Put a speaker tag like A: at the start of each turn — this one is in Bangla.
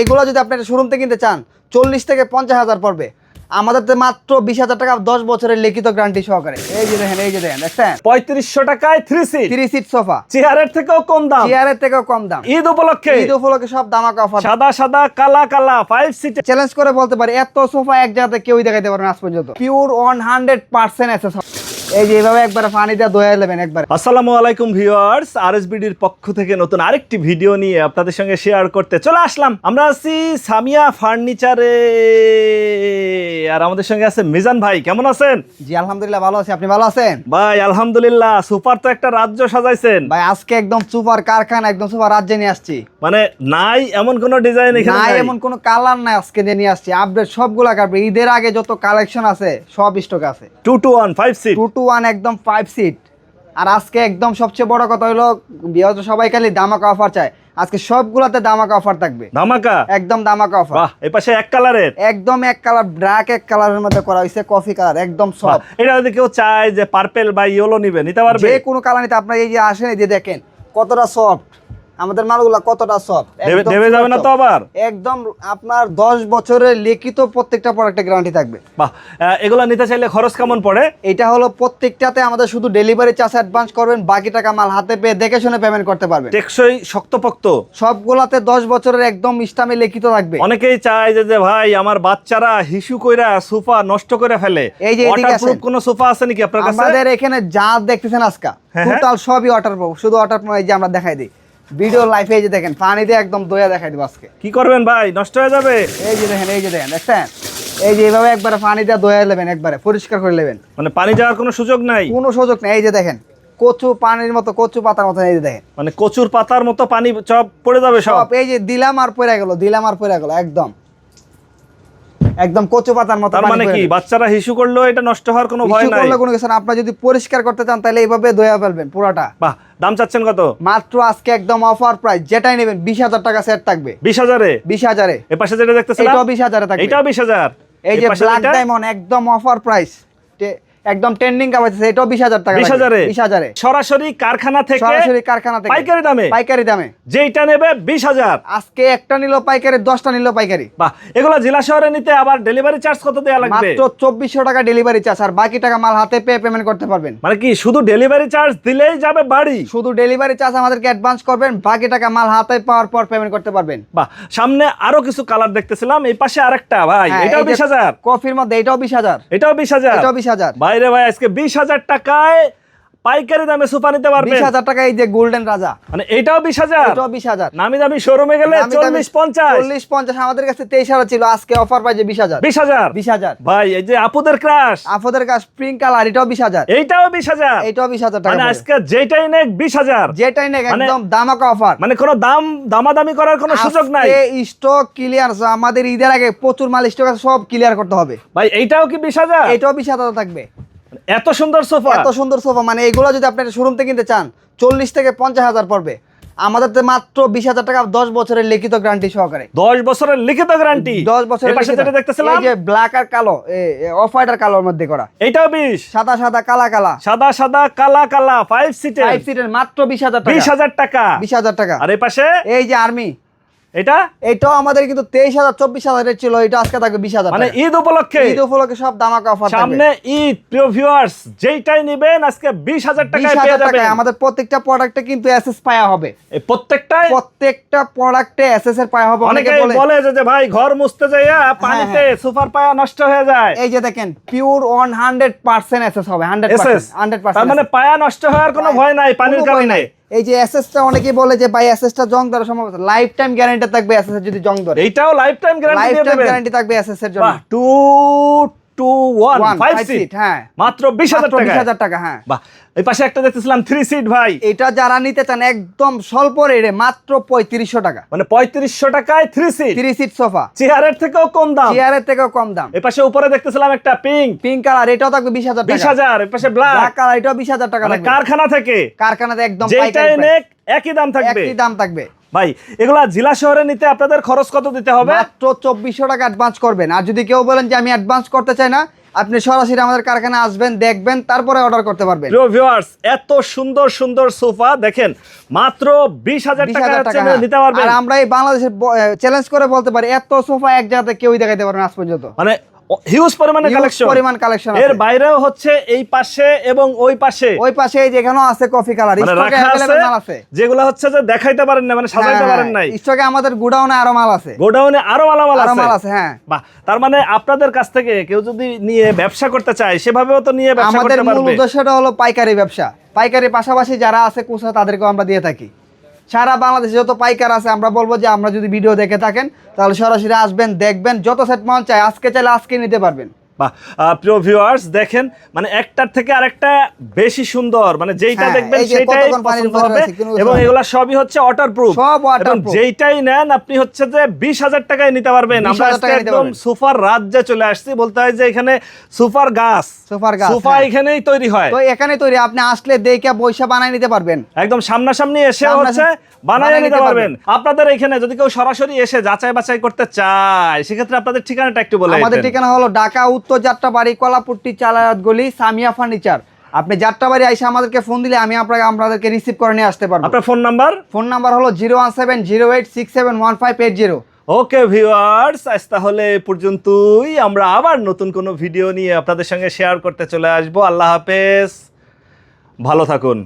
A: এইগুলো যদি আপনি একটা শোরুম থেকে কিনতে চান চল্লিশ থেকে পঞ্চাশ হাজার পড়বে। আমাদের তো মাত্র বিশ হাজার টাকা দশ বছরের লিখিত গ্যারান্টি সহকারে। এই যে দেখেন এই যে দেখেন দেখছেন?
B: পঁয়ত্রিশশো টাকায় three seat
A: three seat sofa
B: চেয়ারের থেকেও কম দাম।
A: চেয়ারের থেকেও কম দাম।
B: ঈদ উপলক্ষে।
A: ঈদ উপলক্ষে সব দামাকা অফার
B: সাদা সাদা কালা কালা ফাইভ সিট
A: চ্যালেঞ্জ করে বলতে পারি এত সোফা এক জায়গাতে কেউই দেখাইতে পারবে না আজ পর্যন্ত। পিওর ওয়ান হান্ড্রেড পার্সেন্ট আছে সব। এই যে এইভাবে একবার পানি দিয়ে নেবেন একবার।
B: আসসালামু আলাইকুম ভিউয়ার্স আরএসবিডির পক্ষ থেকে নতুন আরেকটি ভিডিও নিয়ে আপনাদের সঙ্গে শেয়ার করতে চলে আসলাম। আমরা আছি সামিয়া ফার্নিচারে। আর আমাদের সঙ্গে আছে মিজান ভাই কেমন আছেন?
A: জি আলহামদুলিল্লাহ ভালো আছি। আপনি ভালো আছেন?
B: ভাই আলহামদুলিল্লাহ সুপার তো একটা রাজ্য সাজাইছেন।
A: ভাই আজকে একদম সুপার কারখানা একদম সুপার রাজ্যে নিয়ে আসছি।
B: মানে নাই এমন কোন ডিজাইন এখানে নাই?
A: এমন কোনো কালার নাই আজকে যে নিয়ে আসছি। আপডেট সবগুলা কাটবে। ঈদের আগে যত কালেকশন আছে সব স্টক আছে।
B: Two two one five seat
A: two two one একদম ফাইভ সিট আর আজকে একদম সবচেয়ে বড় কথা হলো বিহত সবাই খালি দামাকা অফার চায়। আজকে সবগুলাতে দামাকা অফার থাকবে।
B: দামাকা
A: একদম দামাকা অফার
B: বাহ এই পাশে এক কালারের
A: একদম এক কালার ব্ল্যাক এক কালারের মধ্যে করা হয়েছে কফি কালার একদম সব
B: এটা যদি কেউ চায় যে পার্পল বা ইয়েলো নিবে নিতে পারবে?
A: যে কোনো কালার নিতে আপনার এই যে আসেন এই যে দেখেন কতটা সফট আমাদের মালগুলা কতটা সফট
B: দেবে- যাবে না তো আবার?
A: একদম আপনার দশ বছরের লিখিত প্রত্যেকটা প্রোডাক্টে গ্যারান্টি থাকবে।
B: বাহ এগুলা নিতে চাইলে খরচ কেমন পড়ে?
A: এটা হলো প্রত্যেকটাতে আমাদের শুধু ডেলিভারি চার্জ অ্যাডভান্স করবেন বাকি টাকা মাল হাতে পেয়ে দেখে শুনে পেমেন্ট করতে পারবেন।
B: টেকসই শক্তপোক্ত?
A: সবগুলাতে দশ বছরের একদম ইস্টামে লিখিত থাকবে।
B: অনেকেই চায় যে যে ভাই আমার বাচ্চারা হিসু কইরা সোফা নষ্ট করে ফেলে।
A: এই যে এদিকে
B: কোনো সোফা আছে নাকি আপনার কাছে?
A: আমাদের এখানে যা দেখতেছেন আজকা
B: হ্যাঁ, হ্যাঁ।
A: টোটাল সবই ওয়াটার প্রুফ শুধু ওয়াটার প্রুফ এই যে আমরা দেখাই দিই। ভিডিও লাইফে এই যে দেখেন পানিতে দিয়ে একদম দয়া দেখাই দিব আজকে।
B: কি করবেন ভাই? নষ্ট হয়ে যাবে?
A: এই যে দেখেন এই যে দেখেন দেখছেন? এই যে এইভাবে একবারে পানি দিয়ে দয়া নেবেন একবারে পরিষ্কার করে নেবেন।
B: মানে পানি যাওয়ার কোনো সুযোগ নাই?
A: কোনো সুযোগ নেই এই যে দেখেন কচু পানির মতো কচু পাতার মতো এই যে দেখেন।
B: মানে কচুর পাতার মতো পানি সব পড়ে যাবে সব
A: এই যে দিলাম আর পড়ে গেল দিলাম আর পড়ে গেল একদম। একদম কচু পাতার মতো
B: তার মানে কি বাচ্চারা হিসু করল এটা নষ্ট হওয়ার কোনো ভয় নাই?
A: করলে কোনো কিছু না। আপনি যদি পরিষ্কার করতে চান তাহলে এইভাবে ধোয়া ফেলবেন পুরোটা।
B: বাহ দাম চাচ্ছেন কত?
A: মাত্র আজকে একদম অফার প্রাইস যেটাই নেবেন বিশ হাজার টাকা সেট থাকবে।
B: 20000
A: এ 20000
B: এ এই পাশে যেটা দেখতেছেন
A: এটাও 20000 এ থাকবে।
B: এটাও বিশ হাজার।
A: এই যে ব্ল্যাক ডায়মন্ড একদম অফার প্রাইস একদম ট্রেন্ডিং কামাইছে এটাও বিশ হাজার টাকা
B: বিশ হাজারে?
A: বিশ হাজারে।
B: সরাসরি কারখানা থেকে
A: সরাসরি কারখানা থেকে।
B: পাইকারি দামে?
A: পাইকারি দামে।
B: যেইটা নেবে বিশ হাজার।
A: আজকে একটা নিল পাইকারি দশটা নিল পাইকারি।
B: বাহ এগুলো জেলা শহরে নিতে আবার ডেলিভারি চার্জ কত দেওয়া লাগবে?
A: মাত্র চব্বিশশো টাকা ডেলিভারি চার্জ আর বাকি টাকা মাল হাতে পেয়ে পেমেন্ট করতে পারবেন।
B: মানে কি শুধু ডেলিভারি চার্জ দিলেই যাবে বাড়ি?
A: শুধু ডেলিভারি চার্জ আমাদেরকে অ্যাডভান্স করবেন বাকি টাকা মাল হাতে পাওয়ার পর পেমেন্ট করতে পারবেন।
B: বাহ সামনে আরও কিছু কালার দেখতেছিলাম এই পাশে আরেকটা ভাই
A: হ্যাঁ,
B: এটাও বিশ হাজার।
A: কফির মধ্যে এটাও বিশ হাজার।
B: এটাও বিশ হাজার।
A: এটাও বিশ হাজার।
B: বাইরে ভাই আজকে বিশ হাজার টাকায় পাইকারি দামে সোফা নিতে
A: বিশ
B: পারবেন
A: হাজার টাকা এই যে গোল্ডেন রাজা
B: মানে এটাও বিশ হাজার?
A: এটাও বিশ হাজার।
B: নামি দামি শোরুমে গেলে
A: দামি দামি
B: চল্লিশ পঞ্চাশ।
A: চল্লিশ পঞ্চাশ আমাদের কাছে তেইশ হাজার ছিল আজকে অফার পাইছে বিশ হাজার।
B: বিশ হাজার?
A: বিশ হাজার।
B: ভাই এই যে আপুদের ক্রাশ
A: আপনাদের কাছে স্প্রিং কালার এটাও বিশ হাজার।
B: এইটাও বিশ হাজার।
A: এটাও বিশ হাজার টাকা
B: মানে আজকে যেটাই নেক বিশ হাজার।
A: যেটাই নেই
B: মানে-
A: একদম দামাকা অফার
B: মানে কোনো দাম দামাদামি করার কোনো সুযোগ নাই।
A: স্টক ক্লিয়ার আমাদের ঈদের আগে প্রচুর মাল স্টক সব ক্লিয়ার করতে হবে।
B: ভাই এইটাও কি বিশ হাজার?
A: এটাও বিশ হাজার থাকবে।
B: এত সুন্দর সোফা।
A: এত সুন্দর সোফা মানে এগুলো যদি আপনি শোরুম থেকে কিনতে চান চল্লিশ থেকে পঞ্চাশ হাজার পড়বে। আমাদের মাত্র বিশ হাজার টাকা দশ বছরের লিখিত গ্যারান্টি সহকারে।
B: দশ বছরের লিখিত গ্যারান্টি
A: দশ বছরের
B: যেটা দেখতেছিলাম?
A: এই যে ব্ল্যাক আর কালো অফ হোয়াইট আর কালোর মধ্যে করা।
B: এটাও বিশ।
A: সাদা সাদা কালা কালা।
B: সাদা সাদা কালা কালা ফাইভ সিটের
A: ফাইভ সিটের মাত্র বিশ হাজার
B: বিশ
A: টাকা
B: হাজার টাকা।
A: বিশ হাজার টাকা।
B: আর এই পাশে?
A: এই যে আর্মি
B: এটা?
A: এটাও আমাদের কিন্তু তেইশ হাজার চব্বিশ হাজার ছিল এটা আজকে থাকবে বিশ হাজার
B: মানে ঈদ উপলক্ষে?
A: ঈদ উপলক্ষে সব দামাকা অফার
B: সামনে ঈদ প্রিয় ভিউয়ার্স যেইটাই নেবেন আজকে বিশ হাজার টাকায় পেয়ে যাবেন
A: টাকায় আমাদের প্রত্যেকটা প্রোডাক্টে কিন্তু এসএস পায়া হবে।
B: এই প্রত্যেকটাই?
A: প্রত্যেকটা প্রোডাক্টে এসএস এর পায়া হবে অনেকে বলে
B: যে যে ভাই ঘর মুছতে যাইয়া পানিতে সুপার পায়া নষ্ট হয়ে যায়।
A: এই যে দেখেন pure one hundred percent SS হবে হান্ড্রেড
B: এসএস
A: পার্সেন্ট হান্ড্রেড
B: তার মানে পায়া নষ্ট হওয়ার কোনো ভয় নাই পানির কারণে।
A: এই যে এসএসটা অনেকে বলে যে ভাই এসএসটা জং ধরা সম্ভব লাইফ টাইম গ্যারান্টি থাকবে এসএস যদি জং ধরে।
B: এটাও life time guarantee
A: life time guarantee থাকবে এসএস এর জন্য।
B: টু ওয়ান ফাইভ সিট
A: হ্যাঁ।
B: মাত্র বিশ হাজার
A: বিশ হাজার টাকা হ্যাঁ।
B: বাহ এই পাশে একটা দেখতেছিলাম থ্রি সিট ভাই।
A: এটা যারা নিতে চান একদম স্বল্প রেটে মাত্র পঁয়ত্রিশশো টাকা।
B: মানে পঁয়ত্রিশশো টাকায় three seat
A: three seat sofa
B: চেয়ারের থেকেও কম দাম।
A: চেয়ারের থেকেও কম দাম।
B: এই পাশে উপরে দেখতেছিলাম একটা পিঙ্ক
A: পিঙ্ক কালার এটাও থাকবে বিশ হাজার
B: বিশ হাজার এই পাশে ব্ল্যাক
A: কালার এটাও বিশ হাজার টাকা
B: মানে কারখানা থেকে।
A: কারখানাতে একদম পাইকারি
B: নেক একই দাম থাকবে।
A: একই দাম থাকবে।
B: ভাই এগুলা জেলা শহরে নিতে আপনাদের খরচ কত দিতে হবে?
A: মাত্র চব্বিশশো টাকা অ্যাডভান্স করবেন। আর যদি কেউ বলেন যে আমি অ্যাডভান্স করতে চাই না আপনি সরাসরি আমাদের কারখানা আসবেন দেখবেন তারপরে অর্ডার করতে পারবেন।
B: প্রিয় ভিউয়ার্স এত সুন্দর সুন্দর সোফা দেখেন মাত্র বিশ হাজার
A: বিশ
B: টাকা
A: হাজার টাকা।
B: নিতে পারবেন।
A: আর আমরা এই বাংলাদেশের চ্যালেঞ্জ করে বলতে পারি এত সোফা এক জায়গাতে কেউই দেখাতে পারবে না আজ পর্যন্ত।
B: মানে হিউজ পরিমাণে কালেকশন
A: পরিমাণ collection
B: এর বাইরেও হচ্ছে এই পাশে এবং ওই পাশে।
A: ওই পাশে যেখানেও আছে কফি কালার
B: মানে
A: মাল
B: আছে। যেগুলো হচ্ছে যে দেখাইতে পারেন না মানে সাজাইতে পারেন নাই।
A: স্টকে আমাদের গুডাউনে আরও মাল আছে।
B: গোডাউনে আরও
A: আরও মাল
B: আছে
A: আছে হ্যাঁ।
B: বাহ তার মানে আপনাদের কাছ থেকে কেউ যদি নিয়ে ব্যবসা করতে চায় সেভাবেও তো নিয়ে ব্যবসা
A: আমাদের
B: করতে
A: মূল
B: পারবে।
A: উদ্দেশ্যটা হলো পাইকারি ব্যবসা। পাইকারি পাশাপাশি যারা আছে কুসা তাদেরকেও আমরা দিয়ে থাকি। সারা বাংলাদেশে যত পাইকার আছে, আমরা বলব যে, আমরা যদি ভিডিও দেখে থাকেন, তাহলে সরাসরি আসবেন, দেখবেন, যত সেট মন চায়, আজকে চাইলে আজকে নিতে পারবেন।
B: প্রিয় ভিউয়ার্স দেখেন মানে একটার থেকে আরেকটা বেশি সুন্দর মানে যেইটা
A: হ্যাঁ,
B: দেখবেন সেটাই পছন্দ হবে। এবং এগুলা সবই হচ্ছে ওয়াটারপ্রুফ
A: সব waterproof।
B: যেইটাই নেন আপনি হচ্ছে যে বিশ হাজার টাকায় নিতে পারবেন। আমরা আজকে একদম সুপার রাজ্যে চলে আসছি বলতে হয় যে এখানে সুপার গাছ।
A: সুপার গাছ
B: সোফা
A: হ্যাঁ।
B: এখানেই তৈরি হয়।
A: তো এখানে তৈরি আপনি আসলে দেখে বৈশা বানায় নিতে পারবেন।
B: একদম সামনাসামনি এসে হচ্ছে বানায় নিতে পারবেন। আপনাদের এখানে যদি কেউ সরাসরি এসে যাচাই বাছাই করতে চায় সেক্ষেত্রে আপনাদের ঠিকানাটা একটু বলে
A: আমাদের ঠিকানা হলো ঢাকা উত্তর যাত্রাবাড়ি কলাপুট্টি চালায়াত গলি সামিয়া ফার্নিচার। আপনি যাত্রাবাড়ি আইসা আমাদেরকে ফোন দিলে আমি আপনাকে আপনাদেরকে রিসিভ করে নিয়ে আসতে পারব।
B: আপনার ফোন নাম্বার?
A: ফোন নাম্বার হলো zero one seven zero eight six seven one five eight zero.
B: Okay viewers আজ তাহলে পর্যন্তই। আমরা আবার নতুন কোনো ভিডিও নিয়ে আপনাদের সঙ্গে শেয়ার করতে চলে আসব। আল্লাহ হাফেজ। ভালো থাকুন।